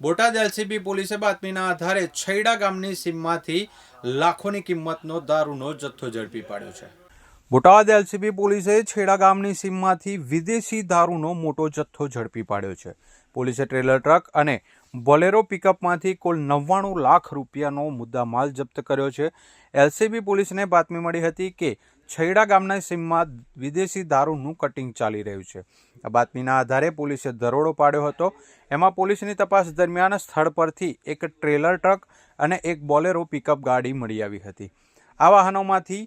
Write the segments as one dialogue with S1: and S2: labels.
S1: Botad LCB પોલીસે બાતમીના આધારે છૈડા ગામની સીમમાંથી લાખોની કિંમતનો દારૂનો જથ્થો ઝડપી પાડ્યો છે. બોટાદ એલસીબી પોલીસે છેડા ગામની સીમમાંથી વિદેશી દારૂનો મોટો જથ્થો ઝડપી પાડ્યો છે. પોલીસે ટ્રેલર ટ્રક અને બોલેરો પિકઅપમાંથી કુલ નવ્વાણું લાખ રૂપિયાનો મુદ્દામાલ જપ્ત કર્યો છે. એલસીબી પોલીસને બાતમી મળી હતી કે છૈડા ગામના સીમમાં વિદેશી દારૂનું કટિંગ ચાલી રહ્યું છે. આ બાતમીના આધારે પોલીસે દરોડો પાડ્યો હતો. એમાં પોલીસની તપાસ દરમિયાન સ્થળ પરથી એક ટ્રેલર ટ્રક અને એક બોલેરો પિકઅપ ગાડી મળી આવી હતી. આ વાહનોમાંથી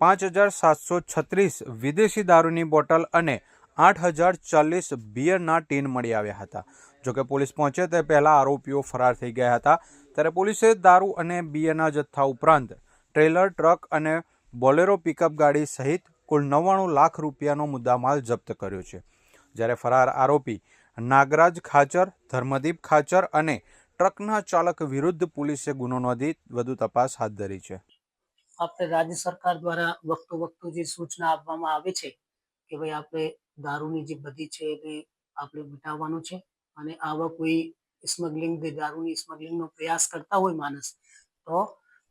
S1: પાંચ હજાર સાતસો છત્રીસ વિદેશી દારૂની બોટલ અને આઠ હજાર ચાલીસ બિયરના ટીન મળી આવ્યા હતા. જોકે પોલીસ પહોંચે તે પહેલાં આરોપીઓ ફરાર થઈ ગયા હતા. ત્યારે પોલીસે દારૂ અને બિયરના જથ્થા ઉપરાંત ટ્રેલર ટ્રક અને બોલેરો પિકઅપ ગાડી સહિત કુલ નવ્વાણું લાખ રૂપિયાનો મુદ્દામાલ જપ્ત કર્યો છે. જ્યારે ફરાર આરોપી નાગરાજ ખાચર, ધર્મદીપ ખાચર અને ટ્રકના ચાલક વિરુદ્ધ પોલીસે ગુનો નોંધી વધુ તપાસ હાથ ધરી છે.
S2: આપણે રાજ્ય સરકાર દ્વારા વખતો વખતો જે સૂચના આપવામાં આવે છે કે ભાઈ આપણે દારૂની જે બધી છે એ આપણે મિટાવવાનું છે અને આવા કોઈ સ્મગલિંગ દારૂની સ્મગલિંગનો પ્રયાસ કરતા હોય માણસ, તો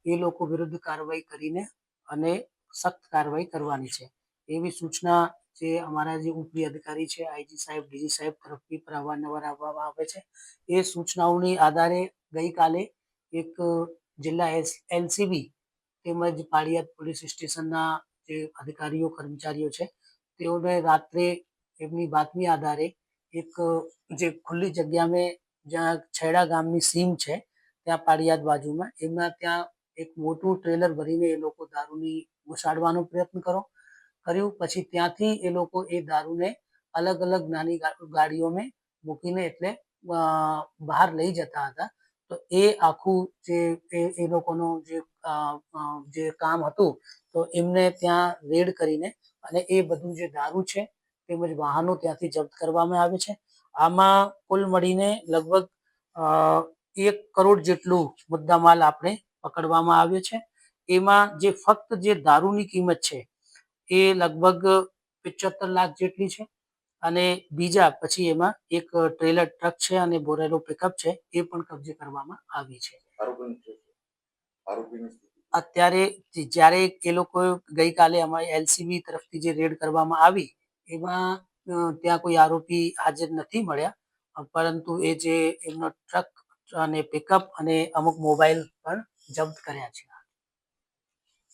S2: એ લોકો વિરુદ્ધ કાર્યવાહી કરીને અને સખ્ત કાર્યવાહી કરવાની છે. એવી સૂચના જે અમારા જે ઉપરી અધિકારી છે આઈજી સાહેબ ડીજી સાહેબ તરફથી પર અવારનવાર આપવામાં આવે છે. એ સૂચનાઓની આધારે ગઈકાલે એક જિલ્લા એલસીબી તેમજ પાળિયાદ પોલીસ સ્ટેશનના જે અધિકારીઓ, કર્મચારીઓ છે, તેઓને રાત્રે એમની બાતમી આધારે એક જે ખુલ્લી જગ્યામાં જ્યાં છેડા ગામની સીમ છે, ત્યાં પાળિયાદ બાજુમાં એમના ત્યાં એક મોટું ટ્રેલર ભરીને એ લોકો દારૂની ઘુસાડવાનો પ્રયત્ન કરો, કર્યું. પછી ત્યાંથી એ લોકો એ દારૂને અલગ અલગ નાની ગાડીઓમાં મૂકીને એટલે બહાર લઈ જતા હતા. તો એ આખું જે, એ લોકોનું જે જે કામ હતું, તો એમને ત્યાં રેડ કરીને અને એ બધું જે દારૂ છે, તેમજ વાહનો ત્યાંથી જપ્ત કરવામાં આવે છે. આમાં કુલ મળીને લગભગ એક કરોડ જેટલું મુદ્દામાલ આપણે પકડવામાં આવ્યો છે. એમાં જે ફક્ત જે દારૂની કિંમત છે એ લગભગ પિચોતર લાખ જેટલી છે અને બીજા પછી એમાં એક ટ્રેલર ટ્રક છે અને બોરેલો પિકઅપ છે એ પણ કબજે કરવામાં આવી છે. અત્યારે જ્યારે એ લોકો ગઈકાલે અમારી એલસીબી તરફથી જે રેડ કરવામાં આવી એમાં ત્યાં કોઈ આરોપી હાજર નથી મળ્યા. પરંતુ એ જે એમનો ટ્રક અને પિકઅપ અને અમુક મોબાઈલ પણ જપ્ત કર્યા છે.